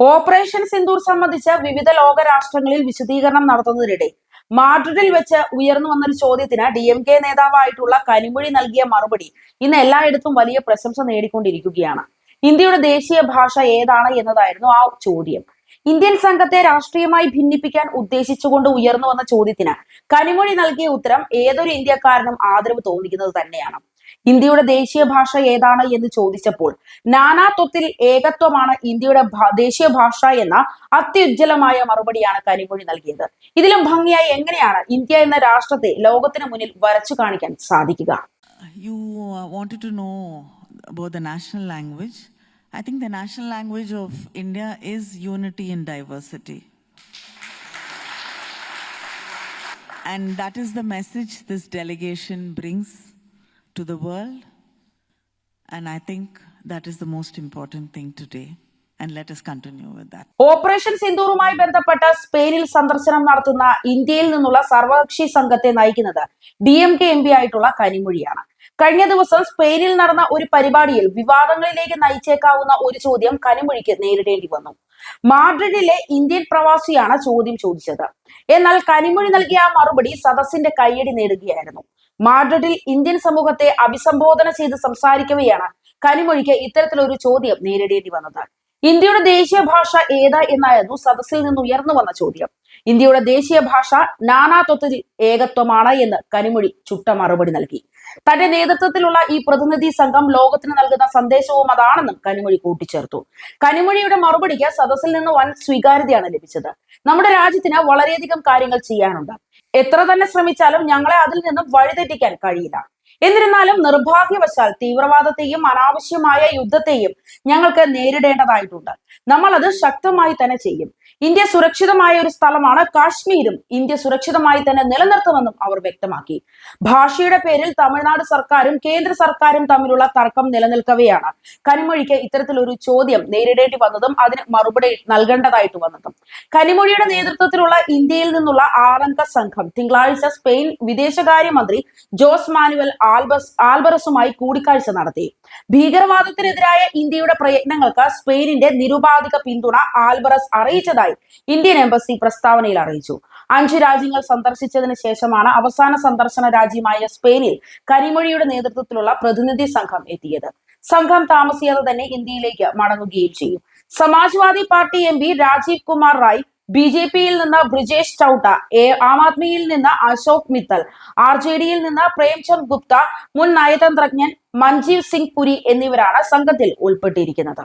Operation Sindoor സംബന്ധിച്ച് വിവിധ ലോക രാഷ്ട്രങ്ങളിൽ വിശദീകരണം നടത്തുന്നതിനിടെ മാഡ്രിഡിൽ വെച്ച് ഉയർന്നു വന്നൊരു ചോദ്യത്തിന് ഡി എം കെ നേതാവായിട്ടുള്ള കനിമൊഴി നൽകിയ മറുപടി ഇന്ന് എല്ലായിടത്തും വലിയ പ്രശംസ നേടിക്കൊണ്ടിരിക്കുകയാണ്. ഇന്ത്യയുടെ ദേശീയ ഭാഷ ഏതാണ് എന്നതായിരുന്നു ആ ചോദ്യം. ഇന്ത്യൻ സംഘത്തെ രാഷ്ട്രീയമായി ഭിന്നിപ്പിക്കാൻ ഉദ്ദേശിച്ചുകൊണ്ട് ഉയർന്നു വന്ന ചോദ്യത്തിന് കനിമൊഴി നൽകിയ ഉത്തരം ഏതൊരു ഇന്ത്യക്കാരനും ആദരവ് തോന്നിക്കുന്നത് തന്നെയാണ്. ഇന്ത്യയുടെ ദേശീയ ഭാഷ ഏതാണ് എന്ന് ചോദിച്ചപ്പോൾ നാനാത്വത്തിൽ ഏകത്വമാണ് ഇന്ത്യയുടെ ദേശീയ ഭാഷ എന്ന അത്യുജ്ജലമായ മറുപടിയാണ് കരിമൊഴി നൽകിയത് ഇതിലും ഭംഗിയായി എങ്ങനെയാണ് ഇന്ത്യ എന്ന രാഷ്ട്രത്തെ ലോകത്തിന് മുന്നിൽ വരച്ചു കാണിക്കാൻ സാധിക്കുക uh, I think the national language of India is unity in diversity. And that is the message this delegation brings. To the world. And I think that is the most important thing today. And let us continue with that. Operation സിന്ദൂറുമായി ബന്ധപ്പെട്ട സ്പെയിനിൽ സന്ദർശനം നടത്തുന്ന ഇന്ത്യയിൽ നിന്നുള്ള സർവകക്ഷി സംഘത്തെ നയിക്കുന്നത് D M K M P ആയിട്ടുള്ള കനിമൊഴിയാണ് കഴിഞ്ഞ ദിവസം സ്പെയിനിൽ നടന്ന ഒരു പരിപാടിയിൽ വിവാദങ്ങളിലേക്ക് നയിച്ചേക്കാവുന്ന ഒരു ചോദ്യം കനിമൊഴിക്ക് നേരിടേണ്ടി വന്നു മാഡ്രിഡിലെ ഇന്ത്യൻ പ്രവാസിയാണ് ചോദ്യം ചോദിച്ചത് എന്നാൽ കനിമൊഴി നൽകിയ മറുപടി സദസ്സിന്റെ കയ്യടി നേടുകയായിരുന്നു മാഡ്രിഡിൽ ഇന്ത്യൻ സമൂഹത്തെ അഭിസംബോധന ചെയ്ത് സംസാരിക്കവെയാണ് കനിമൊഴിക്ക് ഇത്തരത്തിലൊരു ചോദ്യം നേരിടേണ്ടി വന്നത്. ഇന്ത്യയുടെ ദേശീയ ഭാഷ ഏതാ എന്നായിരുന്നു സദസ്സിൽ നിന്ന് ഉയർന്നു വന്ന ചോദ്യം. ഇന്ത്യയുടെ ദേശീയ ഭാഷ നാനാത്വത്തിൽ ഏകത്വമാണ് എന്ന് കനിമൊഴി ചുട്ട മറുപടി നൽകി. തന്റെ നേതൃത്വത്തിലുള്ള ഈ പ്രതിനിധി സംഘം ലോകത്തിന് നൽകുന്ന സന്ദേശവും അതാണെന്നും കനിമൊഴി കൂട്ടിച്ചേർത്തു. കനിമൊഴിയുടെ മറുപടിക്ക് സദസ്സിൽ നിന്ന് വൻ സ്വീകാര്യതയാണ് ലഭിച്ചത്. നമ്മുടെ രാജ്യത്തിന് വളരെയധികം കാര്യങ്ങൾ ചെയ്യാനുണ്ട്. എത്ര തന്നെ ശ്രമിച്ചാലും ഞങ്ങളെ അതിൽ നിന്നും വഴിതെറ്റിക്കാൻ കഴിയില്ല. എന്നിരുന്നാലും നിർഭാഗ്യവശാൽ തീവ്രവാദത്തെയും അനാവശ്യമായ യുദ്ധത്തെയും ഞങ്ങൾക്ക് നേരിടേണ്ടതായിട്ടുണ്ട്. നമ്മൾ അത് ശക്തമായി തന്നെ ചെയ്യും. ഇന്ത്യ സുരക്ഷിതമായ ഒരു സ്ഥലമാണ് കാശ്മീരും ഇന്ത്യ സുരക്ഷിതമായി തന്നെ നിലനിർത്തുമെന്നും അവർ വ്യക്തമാക്കി. ഭാഷയുടെ പേരിൽ തമിഴ്നാട് സർക്കാരും കേന്ദ്ര സർക്കാരും തമ്മിലുള്ള തർക്കം നിലനിൽക്കവെയാണ്. കനിമൊഴിക്ക് ഇത്തരത്തിലൊരു ചോദ്യം നേരിടേണ്ടി വന്നതും അതിന് മറുപടി നൽകേണ്ടതായിട്ട് വന്നതും. കനിമൊഴിയുടെ നേതൃത്വത്തിലുള്ള ഇന്ത്യയിൽ നിന്നുള്ള ആറംഗ സംഘം തിങ്കളാഴ്ച സ്പെയിൻ വിദേശകാര്യമന്ത്രി ജോസ് മാനുവൽ ആൽബസ് ആൽബറസുമായി കൂടിക്കാഴ്ച നടത്തി. ഭീകരവാദത്തിനെതിരായ ഇന്ത്യയുടെ പ്രയത്നങ്ങൾക്ക് സ്പെയിനിന്റെ നിരുപാധിക പിന്തുണ ആൽബറസ് അറിയിച്ചതായി ഇന്ത്യൻ എംബസി പ്രസ്താവനയിൽ അറിയിച്ചു. അഞ്ചു രാജ്യങ്ങൾ സന്ദർശിച്ചതിന് ശേഷമാണ് അവസാന സന്ദർശന രാജ്യമായ സ്പെയിനിൽ കരിമൊഴിയുടെ നേതൃത്വത്തിലുള്ള പ്രതിനിധി സംഘം എത്തിയത്. സംഘം താമസിയാതെ തന്നെ ഇന്ത്യയിലേക്ക് മടങ്ങുകയും ചെയ്യും. Samajwadi party M P Rajeev Kumar Rai B J പിയിൽ നിന്ന് ബ്രിജേഷ് ചൌട്ട ആം ആദ്മിയിൽ നിന്ന് അശോക് മിത്തൽ ആർ ജെ ഡിയിൽ നിന്ന് പ്രേംചന്ദ് ഗുപ്ത മുൻ നയതന്ത്രജ്ഞൻ മഞ്ജീവ് സിംഗ് പുരി എന്നിവരാണ് സംഘത്തിൽ ഉൾപ്പെട്ടിരിക്കുന്നത്.